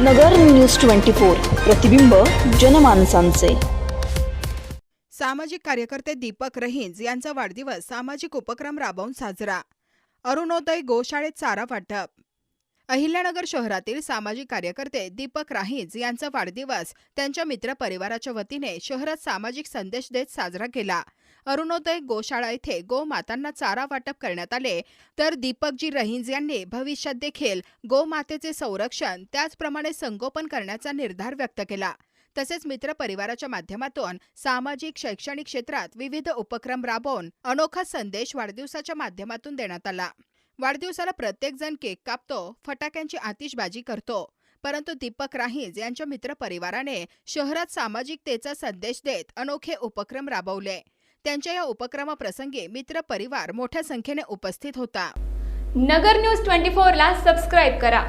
नगर news twenty four प्रतिबिंब जनमानसांचे. सामाजिक कार्यकर्ते दीपक रहिंज यांचा वाढदिवस सामाजिक उपक्रम राबवून साजरा. अरुणोदय गोशाळेत चारा वाटप अहिल्यानगर शहरातील सामाजिक कार्यकर्ते दीपक राहींज यांचा वाढदिवस त्यांच्या मित्रपरिवाराच्या वतीने शहरात सामाजिक संदेश देत साजरा केला. अरुणोदय गोशाळा येथे गोमातांना चारा वाटप करण्यात आले. तर दीपकजी रहिंज यांनी भविष्यात देखील गोमातेचे संरक्षण त्याचप्रमाणे संगोपन करण्याचा निर्धार व्यक्त केला. तसेच मित्र परिवाराच्या माध्यमातून सामाजिक शैक्षणिक क्षेत्रात विविध उपक्रम राबवून अनोखा संदेश वाढदिवसाच्या माध्यमातून देण्यात आला. वाढदिवसाला प्रत्येकजण केक कापतो फटाक्यांची आतिषबाजी करतो. परंतु दीपक राहीज यांच्या मित्र परिवाराने शहरात सामाजिकतेचा संदेश देत अनोखे उपक्रम राबवले. त्यांच्या या उपक्रमाप्रसंगी मित्र परिवार मोठ्या संख्येने उपस्थित होता. नगर न्यूज ट्वेंटी फोरला सबस्क्राईब करा.